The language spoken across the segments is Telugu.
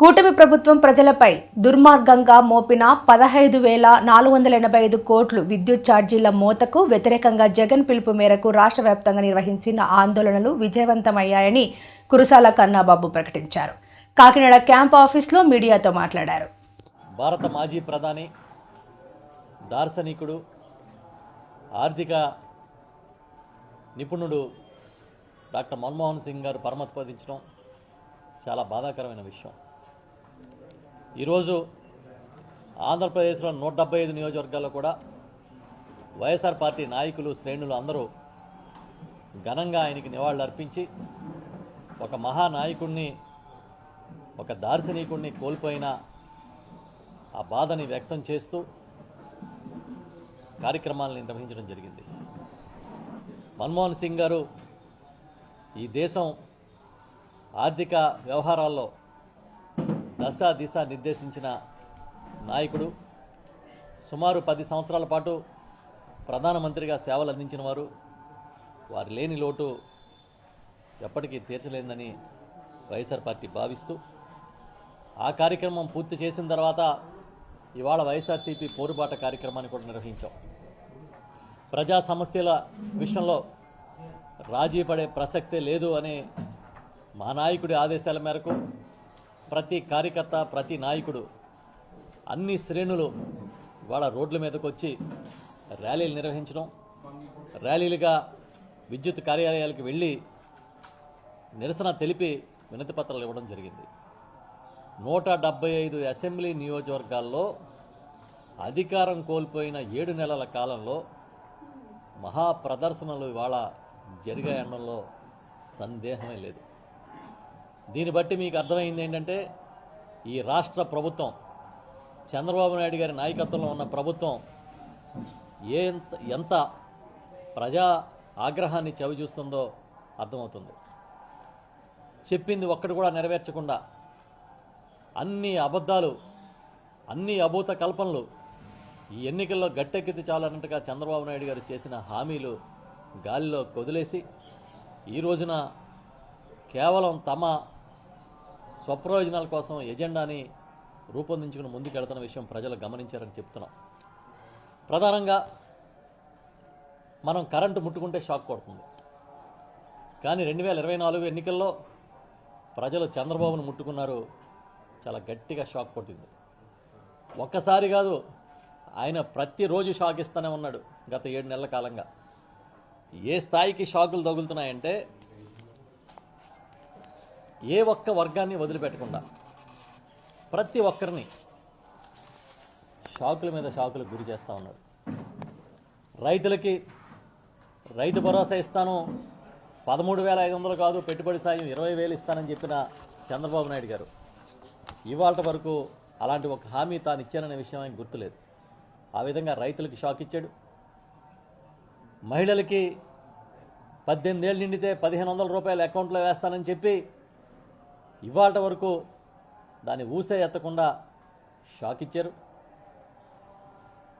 కూటమి ప్రభుత్వం ప్రజలపై దుర్మార్గంగా మోపిన పదహైదు వేల నాలుగు వందల ఎనభై ఐదు కోట్లు విద్యుత్ ఛార్జీల మోతకు వ్యతిరేకంగా జగన్ పిలుపు మేరకు రాష్ట్ర వ్యాప్తంగా నిర్వహించిన ఆందోళనలు విజయవంతమయ్యాయని కురుసాల కన్నాబాబు ప్రకటించారు. కాకినాడ క్యాంప్ ఆఫీస్లో మీడియాతో మాట్లాడారు. భారత మాజీ ప్రధాని దార్శనికుడు ఆర్థిక నిపుణుడు డాక్టర్ మన్మోహన్ సింగ్ గారు పరమత్పదించడం చాలా బాధాకరమైన విషయం. ఈరోజు ఆంధ్రప్రదేశ్లో నూట డెబ్బై ఐదు నియోజకవర్గాల్లో కూడా వైఎస్ఆర్ పార్టీ నాయకులు శ్రేణులు అందరూ ఘనంగా ఆయనకి నివాళులు అర్పించి ఒక మహానాయకుడిని ఒక దార్శనికుడిని కోల్పోయిన ఆ బాధని వ్యక్తం చేస్తూ కార్యక్రమాలను నిర్వహించడం జరిగింది. మన్మోహన్ సింగ్ గారు ఈ దేశం ఆర్థిక వ్యవహారాల్లో దశ దిశ నిర్దేశించిన నాయకుడు. సుమారు పది సంవత్సరాల పాటు ప్రధానమంత్రిగా సేవలు అందించిన వారు వారి లేని లోటు ఎప్పటికీ తీర్చలేదని వైఎస్ఆర్ పార్టీ భావిస్తూ ఆ కార్యక్రమం పూర్తి చేసిన తర్వాత ఇవాళ వైఎస్ఆర్సీపీ పోరుబాట కార్యక్రమాన్ని కూడా నిర్వహించాం. ప్రజా సమస్యల విషయంలో రాజీ పడే ప్రసక్తే లేదు అనే మా నాయకుడి ఆదేశాల మేరకు ప్రతి కార్యకర్త ప్రతి నాయకుడు అన్ని శ్రేణులు వాళ్ళ రోడ్ల మీదకు వచ్చి ర్యాలీలు నిర్వహించడం ర్యాలీలుగా విద్యుత్ కార్యాలయాలకు వెళ్ళి నిరసన తెలిపి వినతి పత్రాలు ఇవ్వడం జరిగింది. నూట డెబ్బై ఐదు అసెంబ్లీ నియోజకవర్గాల్లో అధికారం కోల్పోయిన ఏడు నెలల కాలంలో మహా ప్రదర్శనలు ఇవాళ జరిగాయనడంలో సందేహమే లేదు. దీన్ని బట్టి మీకు అర్థమైంది ఏంటంటే ఈ రాష్ట్ర ప్రభుత్వం చంద్రబాబు నాయుడు గారి నాయకత్వంలో ఉన్న ప్రభుత్వం ఏ ఎంత ప్రజా ఆగ్రహాన్ని చవిచూస్తుందో అర్థమవుతుంది. చెప్పింది ఒక్కటి కూడా నెరవేర్చకుండా అన్ని అబద్ధాలు అన్ని అభూత కల్పనలు ఈ ఎన్నికల్లో గట్టెక్కితే చాలన్నట్టుగా చంద్రబాబు నాయుడు గారు చేసిన హామీలు గాలిలో కొదిలేసి ఈ రోజున కేవలం తమ స్వప్రయోజనాల కోసం ఎజెండాని రూపొందించుకుని ముందుకెళ్తున్న విషయం ప్రజలు గమనించారని చెప్తున్నాం. ప్రధానంగా మనం కరెంటు ముట్టుకుంటే షాక్ కొడుతుంది. కానీ రెండు వేల ఇరవై నాలుగు ఎన్నికల్లో ప్రజలు చంద్రబాబును ముట్టుకున్నారు చాలా గట్టిగా షాక్ కొట్టింది. ఒక్కసారి కాదు ఆయన ప్రతిరోజు షాక్ ఇస్తూనే ఉన్నాడు గత ఏడు నెలల కాలంగా. ఏ స్థాయికి షాకులు తగులుతున్నాయంటే ఏ ఒక్క వర్గాన్ని వదిలిపెట్టకుండా ప్రతి ఒక్కరిని షాకుల మీద షాకులకు గురి చేస్తూ ఉన్నాడు. రైతులకి రైతు భరోసా ఇస్తాను పదమూడు వేల ఐదు వందలు కాదు పెట్టుబడి సాయం ఇరవై వేలు ఇస్తానని చెప్పిన చంద్రబాబు నాయుడు గారు ఇవాళ వరకు అలాంటి ఒక హామీ తాను ఇచ్చాననే విషయం ఆయన గుర్తులేదు. ఆ విధంగా రైతులకు షాక్ ఇచ్చాడు. మహిళలకి పద్దెనిమిది ఏళ్ళు నిండితే పదిహేను వందల రూపాయలు అకౌంట్లో వేస్తానని చెప్పి ఇవాళ వరకు దాన్ని ఊసే ఎత్తకుండా షాక్ ఇచ్చారు.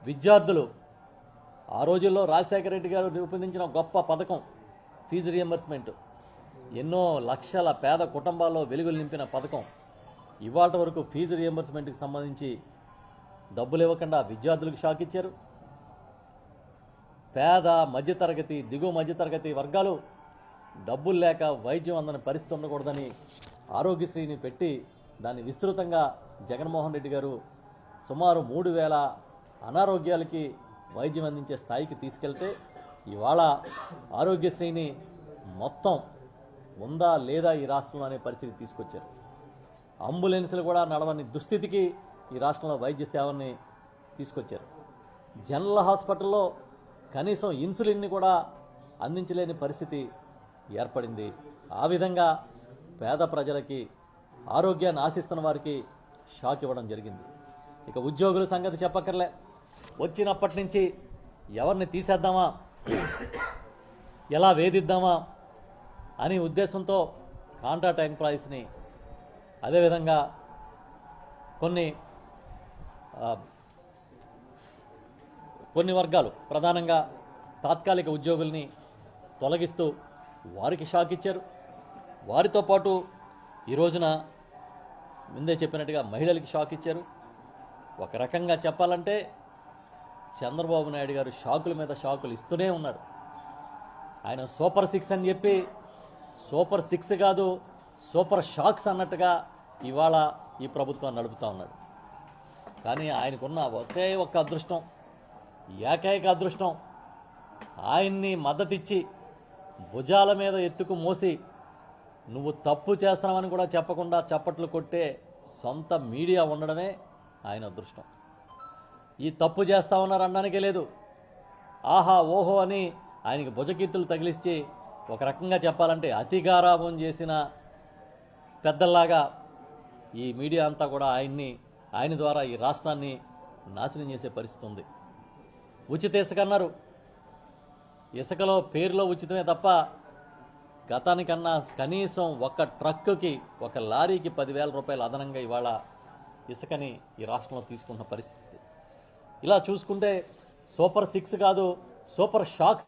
విద్యార్థులు ఆ రోజుల్లో రాజశేఖర రెడ్డి గారు రూపొందించిన గొప్ప పథకం ఫీజు రియంబర్స్మెంట్. ఎన్నో లక్షల పేద కుటుంబాల్లో వెలుగులు నింపిన పథకం. ఇవాళ వరకు ఫీజు రియంబర్స్మెంట్కి సంబంధించి డబ్బులు ఇవ్వకుండా విద్యార్థులకు షాక్ ఇచ్చారు. పేద మధ్యతరగతి దిగువ మధ్యతరగతి వర్గాలు డబ్బులు లేక వైద్యం అందని పరిస్థితి ఉండకూడదని ఆరోగ్యశ్రీని పెట్టి దాన్ని విస్తృతంగా జగన్మోహన్ రెడ్డి గారు సుమారు మూడు వేల అనారోగ్యాలకి వైద్యం అందించే స్థాయికి తీసుకెళ్తే ఇవాళ ఆరోగ్యశ్రీని మొత్తం ఉందా లేదా ఈ రాష్ట్రంలో అనే పరిస్థితి తీసుకొచ్చారు. అంబులెన్సులు కూడా నడవని దుస్థితికి ఈ రాష్ట్రంలో వైద్య సేవల్ని తీసుకొచ్చారు. జనరల్ హాస్పిటల్లో కనీసం ఇన్సులిన్ని కూడా అందించలేని పరిస్థితి ఏర్పడింది. ఆ విధంగా పేద ప్రజలకి ఆరోగ్యాన్ని ఆశిస్తున్న వారికి షాక్ ఇవ్వడం జరిగింది. ఇక ఉద్యోగుల సంగతి చెప్పక్కర్లే. వచ్చినప్పటి నుంచి ఎవరిని తీసేద్దామా? ఎలా వేధిద్దామా? అనే ఉద్దేశంతో కాంట్రాక్ట్ ఎంప్లాయీస్ని అదేవిధంగా కొన్ని కొన్ని వర్గాలు ప్రధానంగా తాత్కాలిక ఉద్యోగుల్ని తొలగిస్తూ వారికి షాక్ ఇచ్చారు. వారితో పాటు ఈ రోజున ముందే చెప్పినట్టుగా మహిళలకి షాక్ ఇచ్చారు. ఒక రకంగా చెప్పాలంటే చంద్రబాబు నాయుడు గారు షాకుల మీద షాకులు ఇస్తూనే ఉన్నారు. ఆయన సూపర్ సిక్స్ అని చెప్పి సూపర్ సిక్స్ కాదు సూపర్ షాక్స్ అన్నట్టుగా ఇవాళ ఈ ప్రభుత్వం నడుపుతా ఉన్నాడు. కానీ ఆయనకున్న ఒకే ఒక్క అదృష్టం ఏకైక అదృష్టం ఆయన్ని మద్దతిచ్చి భుజాల మీద ఎత్తుకు మోసి నువ్వు తప్పు చేస్తున్నావని కూడా చెప్పకుండా చప్పట్లు కొట్టే సొంత మీడియా ఉండడమే ఆయన అదృష్టం. ఈ తప్పు చేస్తా ఉన్నారు అనడానికే లేదు. ఆహా ఓహో అని ఆయనకి భుజకీర్తులు తగిలిచ్చి ఒక రకంగా చెప్పాలంటే అతిగారాభం చేసిన పెద్దల్లాగా ఈ మీడియా అంతా కూడా ఆయన్ని ఆయన ద్వారా ఈ రాష్ట్రాన్ని నాశనం చేసే పరిస్థితి ఉంది. ఉచిత ఇసుక అన్నారు. ఇసుకలో పేరులో ఉచితమే తప్ప గతానికన్నా కనీసం ఒక ట్రక్కుకి ఒక లారీకి పదివేల రూపాయలు అదనంగా ఇవాళ ఇసుకని ఈ రాష్ట్రంలో తీసుకున్న పరిస్థితి. ఇలా చూసుకుంటే సూపర్ సిక్స్ కాదు సూపర్ షాక్స్